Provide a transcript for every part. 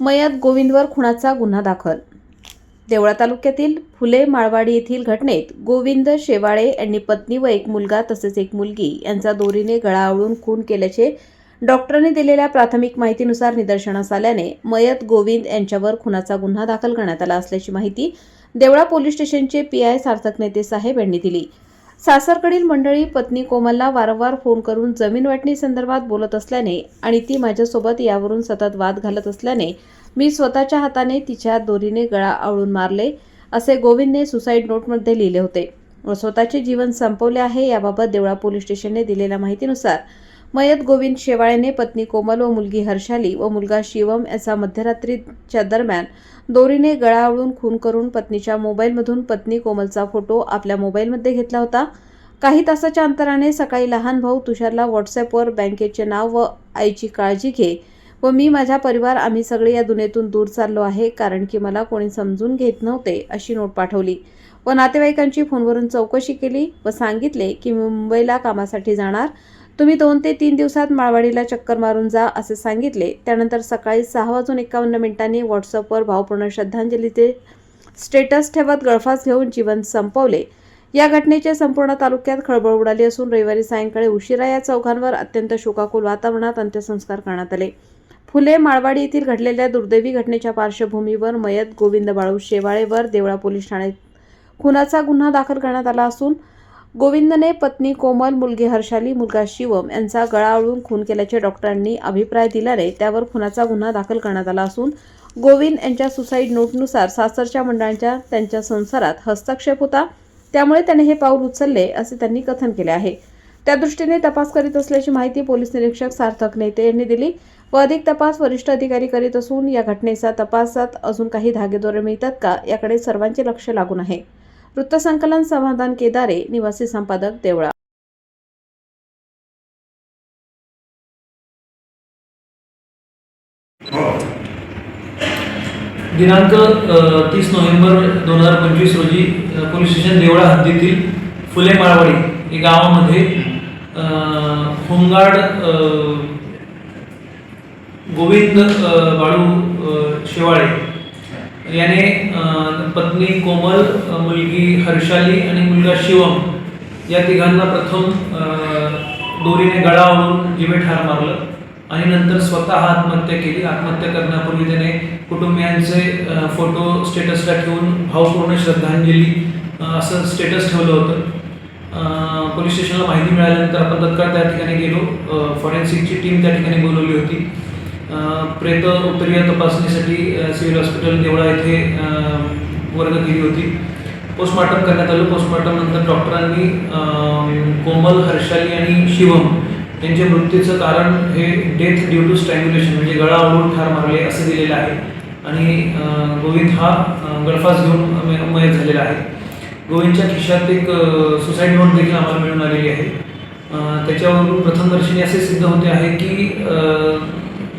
मयत गोविंदवर खुनाचा गुन्हा दाखल. देवळा तालुक्यातील फुले माळवाडी येथील घटनेत गोविंद शेवाळे यांनी पत्नी व एक मुलगा तसेच एक मुलगी यांचा दोरीने गळा आवळून खून केल्याचे डॉक्टरांनी दिलेल्या प्राथमिक माहितीनुसार निदर्शनास आल्याने मयत गोविंद यांच्यावर खुनाचा गुन्हा दाखल करण्यात आला असल्याची माहिती देवळा पोलीस स्टेशनचे पी आय सार्थक नेते साहेब यांनी दिली. सासरकडील मंडळी पत्नी कोमलला वारंवार फोन करून जमीन वाटणी संदर्भात बोलत असल्याने आणि ती माझ्यासोबत यावरून सतत वाद घालत असल्याने मी स्वतःच्या हाताने तिच्या दोरीने गळा आवळून मारले असे गोविंदने सुसाईड नोटमध्ये लिहिले होते. व स्वतःचे जीवन संपवले आहे याबाबत देवळा पोलीस स्टेशनने दिलेल्या माहितीनुसार मयत गोविंद शेवाळेने पत्नी कोमल व मुलगी हर्षाली व मुलगा शिवम याचा मध्यरात्रीच्या दरम्यान दोरीने गळावळून खून करून पत्नीच्या मोबाईलमधून पत्नी कोमलचा फोटो आपल्या मोबाईलमध्ये घेतला होता. काही तासाच्या अंतराने सकाळी लहान भाऊ तुषारला व्हॉट्सॲपवर बँकेचे नाव व आईची काळजी घे व मी माझा परिवार आम्ही सगळे या दुनियेतून दूर चाललो आहे कारण की मला कोणी समजून घेत नव्हते अशी नोट पाठवली व नातेवाईकांची फोनवरून चौकशी केली व सांगितले की मुंबईला कामासाठी जाणार तुम्ही दोन ते तीन दिवसात माळवाडीला चक्कर मारून जा असे सांगितले. त्यानंतर सकाळी सहा वाजून एकावन्न मिनिटांनी व्हॉट्सअपवर भावपूर्ण श्रद्धांजलीचे स्टेटस ठेवत गळफास घेऊन जीवन संपवले. या घटनेचे संपूर्ण तालुक्यात खळबळ उडाली असून रविवारी सायंकाळी उशिरा या चौघांवर अत्यंत शोकाकुल वातावरणात अंत्यसंस्कार करण्यात आले. फुले माळवाडी येथील घडलेल्या दुर्दैवी घटनेच्या पार्श्वभूमीवर मयत गोविंद बाळू शेवाळेवर देवळा पोलीस ठाण्यात खुनाचा गुन्हा दाखल करण्यात आला असून गोविंदने पत्नी कोमल मुलगी हर्षाली मुलगा शिवम यांचा गळा खून केल्याचे डॉक्टरांनी अभिप्राय दिल्याने त्यावर खुनाचा गुन्हा दाखल करण्यात आला असून गोविंद यांच्या सुसाईड नोटनुसार सासरच्या मंडळांच्या त्यांच्या संसारात हस्तक्षेप होता. त्यामुळे त्याने हे पाऊल उचलले असे त्यांनी कथन केले आहे. त्या दृष्टीने तपास करीत असल्याची माहिती पोलीस निरीक्षक सार्थक नेते यांनी दिली. व अधिक तपास वरिष्ठ अधिकारी करीत असून या घटनेचा तपासात अजून काही धागेदोरे मिळतात का याकडे सर्वांचे लक्ष लागून आहे. वृत्तसंकलन समाधान केदारे निवासी संपादक देवळा दिनांक तीस नोव्हेंबर दोन हजार पंचवीस रोजी पोलीस स्टेशन देवळा हद्दीतील फुले माळवाडी या गावामध्ये होमगार्ड गोविंद बाळू शेवाळे याने पत्नी कोमल मुलगी हर्षाली आणि मुलगा शिवम या तिघांना प्रथम दोरीने गळा जिवे ठार मारलं आणि नंतर स्वतः आत्महत्या केली. आत्महत्या करण्यापूर्वी त्याने कुटुंबियांचे फोटो स्टेटसला ठेवून भावपूर्ण श्रद्धांजली असं स्टेटस ठेवलं होतं. पोलीस स्टेशनला माहिती मिळाल्यानंतर आपण तत्काळ त्या ठिकाणी गेलो. फॉरेन्सिकची टीम त्या ठिकाणी बोलवली होती. प्रेत उत्तरीय तपासणीसाठी सिव्हिल हॉस्पिटल देवळा येथे वर्ग केली होती. पोस्टमॉर्टम करण्यात आलं. पोस्टमार्टमनंतर डॉक्टरांनी कोमल हर्षाली आणि शिवम यांच्या मृत्यूचं कारण हे डेथ ड्यू टू स्ट्रँग्युलेशन म्हणजे गळा ओढून ठार मारले असं दिलेलं आहे. आणि गोविंद हा गळफास घेऊन मय- मयत झालेला आहे. गोविंदच्या खिशात एक सुसाईड नोट देखील आम्हाला मिळून आलेली आहे. त्याच्यावरून प्रथमदर्शनी असे सिद्ध होते आहे की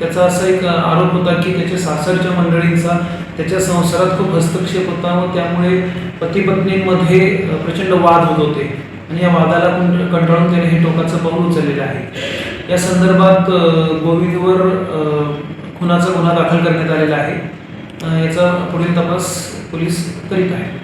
त्याचा असा एक आरोप होता की त्याच्या सासरच्या मंडळींचा त्याच्या संसारात खूप हस्तक्षेप होता व त्यामुळे पतीपत्नींमध्ये प्रचंड वाद होत होते. आणि या वादाला कंटाळून त्याने हे टोकाचं पाऊल उचललेलं आहे. या संदर्भात गोविंदवर खुनाचा गुन्हा दाखल करण्यात आलेला आहे. याचा पुढील तपास पोलीस करीत आहे